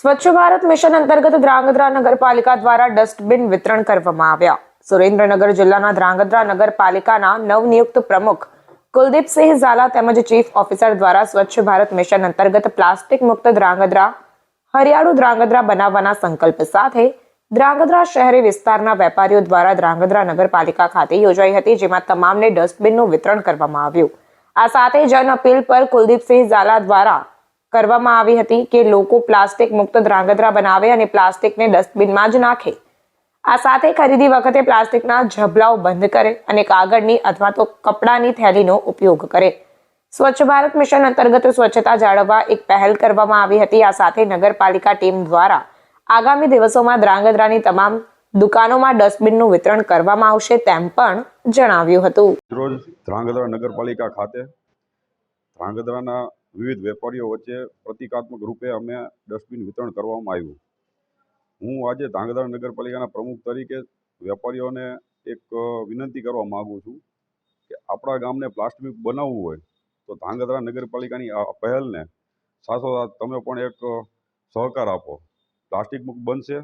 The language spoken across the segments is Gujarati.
સ્વચ્છ ભારત મિશન અંતર્ગત ધ્રાંગધ્રા નગરપાલિકા દ્વારા ડસ્ટબિન વિતરણ કરવામાં આવ્યા. સુરેન્દ્રનગર જિલ્લાના ધ્રાંગધ્રા નગરપાલિકાના નવનિયુક્ત પ્રમુખ કુલદીપસિંહ ઝાલા તેમજ ચીફ ઓફિસર દ્વારા સ્વચ્છ ભારત મિશન અંતર્ગત પ્લાસ્ટિક મુક્ત ધ્રાંગધ્રા, હરિયાળુ ધ્રાંગધ્રા બનાવવાના સંકલ્પ સાથે ધ્રાંગધ્રા શહેરી વિસ્તારના વેપારીઓ દ્વારા ધ્રાંગધ્રા નગરપાલિકા ખાતે યોજાઈ હતી, જેમાં તમામને ડસ્ટબિનનું વિતરણ કરવામાં આવ્યું. આ સાથે જન અપીલ પર કુલદીપસિંહ ઝાલા દ્વારા કરવામાં આવી હતી કે લોકો પ્લાસ્ટિક મુક્ત ધ્રાંગધ્રા બનાવે અને પ્લાસ્ટિકને ડસ્ટબિનમાં જ નાખે. આ સાથે ખરીદી વખતે પ્લાસ્ટિકના ઝભલાઓ બંધ કરે અને કાગળની અથવા તો કપડાની થેલીનો ઉપયોગ કરે. સ્વચ્છ ભારત મિશન અંતર્ગત સ્વચ્છતા જાળવવા એક પહેલ કરવામાં આવી હતી. આ સાથે નગરપાલિકા ટીમ દ્વારા આગામી દિવસોમાં ધ્રાંગધ્રાની તમામ દુકાનોમાં ડસ્ટબિનનું વિતરણ કરવામાં આવશે તેમ પણ જણાવ્યું હતું. રોજ ધ્રાંગધ્રા નગરપાલિકા ખાતે ધ્રાંગધ્રાના વિવિધ વેપારીઓ વચ્ચે પ્રતિકાત્મક રૂપે અમે ડસ્ટબિન વિતરણ કરવામાં આવ્યું. હું આજે ધ્રાંગધ્રા નગરપાલિકાના પ્રમુખ તરીકે વેપારીઓને એક વિનંતી કરવા માગું છું કે આપણા ગામને પ્લાસ્ટિક બનાવવું હોય તો ધ્રાંગધ્રા નગરપાલિકાની આ પહેલને સાથોસાથ તમે પણ એક સહકાર આપો. પ્લાસ્ટિક મુક્ત બનશે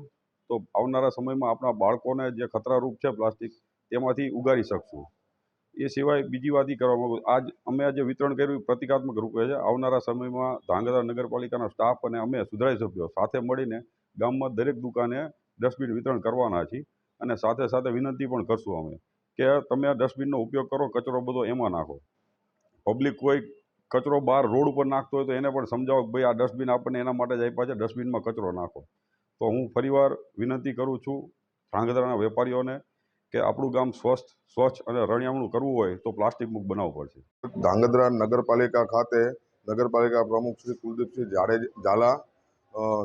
તો આવનારા સમયમાં આપણા બાળકોને જે ખતરારૂપ છે પ્લાસ્ટિક, તેમાંથી ઉગારી શકશું. એ સિવાય બીજી વાત એ કરવા માંગુ આજ અમે આજે વિતરણ કર્યું, પ્રતિકાત્મક રૂપે છે. આવનારા સમયમાં ધાંગધ્રા નગરપાલિકાના સ્ટાફ અને અમે સુધારી સભ્યો સાથે મળીને ગામમાં દરેક દુકાને ડસ્ટબિન વિતરણ કરવાના છીએ અને સાથે સાથે વિનંતી પણ કરશું અમે કે તમે આ ડસ્ટબિનનો ઉપયોગ કરો, કચરો બધો એમાં નાખો. પબ્લિક કોઈ કચરો બહાર રોડ ઉપર નાખતો હોય તો એને પણ સમજાવો કે ભાઈ આ ડસ્ટબિન આપણને એના માટે જ આપ્યા છે, ડસ્ટબિનમાં કચરો નાખો. તો હું ફરીવાર વિનંતી કરું છું ધ્રાંગધ્રાના વેપારીઓને કે આપણું ગામ સ્વસ્થ, સ્વચ્છ અને રણિયામણું કરવું હોય તો પ્લાસ્ટિક મુક્ત બનાવવું પડશે. ધ્રાંગધ્રા નગરપાલિકા ખાતે નગરપાલિકા પ્રમુખ શ્રી કુલદીપસિંહ જાડે ઝાલા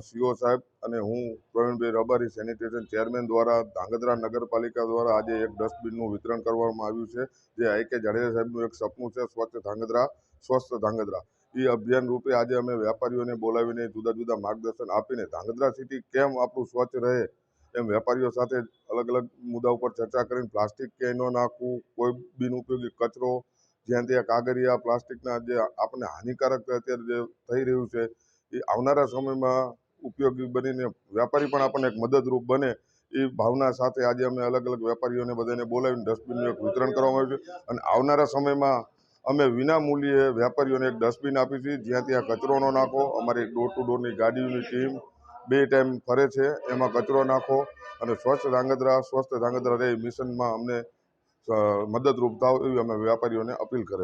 સીઓ સાહેબ અને હું પ્રવીણભાઈ રબારી, સેનિટેશન ચેરમેન દ્વારા ધાંગધ્રા નગરપાલિકા દ્વારા આજે એક ડસ્ટબિનનું વિતરણ કરવામાં આવ્યું છે. જે આઈ કે જાડેજા સાહેબનું એક સપનું છે સ્વચ્છ ધાંગધ્રા, સ્વસ્થ ધાંગધ્રા. એ અભિયાન રૂપે આજે અમે વેપારીઓને બોલાવીને જુદા જુદા માર્ગદર્શન આપીને ધાંગધ્રા સિટી કેમ આપણું સ્વચ્છ રહે એમ વેપારીઓ સાથે અલગ અલગ મુદ્દા ઉપર ચર્ચા કરીને પ્લાસ્ટિક ક્યાંય ન નાખવું, કોઈ બિનઉપયોગી કચરો, જ્યાં ત્યાં કાગરિયા પ્લાસ્ટિકના જે આપણને હાનિકારક અત્યારે જે થઈ રહ્યું છે એ આવનારા સમયમાં ઉપયોગી બનીને વેપારી પણ આપણને એક મદદરૂપ બને એ ભાવના સાથે આજે અમે અલગ અલગ વેપારીઓને બધાને બોલાવીને ડસ્ટબિનનું એક વિતરણ કરવામાં આવ્યું છે. અને આવનારા સમયમાં અમે વિના મૂલ્યે વેપારીઓને એક ડસ્ટબિન આપી છે. જ્યાં ત્યાં કચરો ન નાખો. અમારી ડોર ટુ ડોરની ગાડીઓની ટીમ બે ટાઈમ ફરે છે. એમાં કચરો નાખો અને સ્વચ્છ ધાંગધ્રા, સ્વસ્થ ધાંગધ્રા રહે મિશનમાં અમને મદદરૂપ થાવ એવી અમે વેપારીઓને અપીલ કરેલ